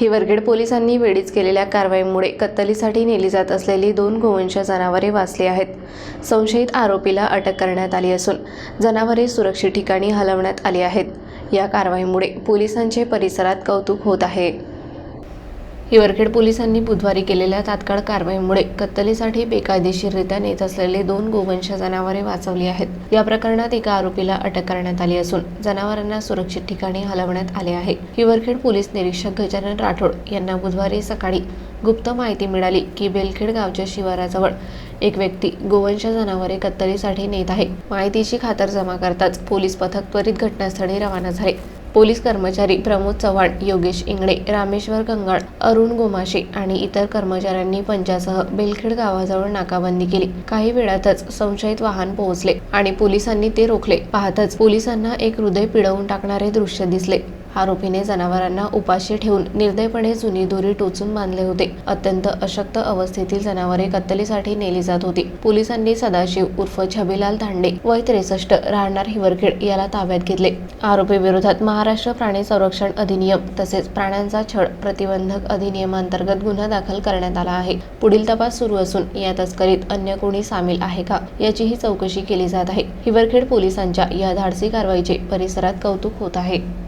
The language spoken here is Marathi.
हिवरखेड पोलिसांनी वेळीच केलेल्या कारवाईमुळे कत्तलीसाठी नेली जात असलेली दोन गोवंश जनावरे वाचली आहेत. संशयित आरोपीला अटक करण्यात आली असून जनावरे सुरक्षित ठिकाणी हलवण्यात आली आहेत. या कारवाईमुळे पोलिसांचे परिसरात कौतुक होत आहे. हिवरखेड पोलिसांनी बुधवारी केलेल्या तात्काळ कारवाईमुळे कत्तलीसाठी बेकायदेशीररित्या नेत असलेले दोन गोवंश जनावरे वाचवली आहेत. या प्रकरणात एका आरोपीला अटक करण्यात आली असून जनावरांना सुरक्षित ठिकाणी हलवण्यात आले आहे. हिवरखेड पोलीस निरीक्षक गजानन राठोड यांना बुधवारी सकाळी गुप्त माहिती मिळाली की बेलखेड गावच्या शिवाराजवळ एक व्यक्ती गोवंश जनावरे कत्तलीसाठी नेत आहे. माहितीची खातर जमा करताच पोलीस पथक त्वरित घटनास्थळी रवाना झाले. पोलीस कर्मचारी प्रमोद चव्हाण योगेश इंगडे रामेश्वर गंगाळ अरुण गोमाशे आणि इतर कर्मचाऱ्यांनी पंचासह बेलखेड गावाजवळ नाकाबंदी केली. काही वेळातच संशयित वाहन पोहोचले आणि पोलिसांनी ते रोखले. पाहतच पोलिसांना एक हृदय पिळवून टाकणारे दृश्य दिसले. आरोपीने जनावरांना उपाशी ठेवून निर्दयपणे जुनी दोरी टोचून बांधले होते. अत्यंत अशक्त अवस्थेतील जनावरे कत्तलीसाठी नेली जात होती. पोलिसांनी सदाशिव उर्फ छबीलाल धांडे वय त्रेसष्ट राहणार हिवरखेड याला ताब्यात घेतले. आरोपी विरोधात महाराष्ट्र प्राणी संरक्षण अधिनियम तसेच प्राण्यांचा छळ प्रतिबंधक अधिनियमांतर्गत गुन्हा दाखल करण्यात आला आहे. पुढील तपास सुरू असून या तस्करीत अन्य कोणी सामील आहे का याचीही चौकशी केली जात आहे. हिवरखेड पोलिसांच्या या धाडसी कारवाईचे परिसरात कौतुक होत आहे.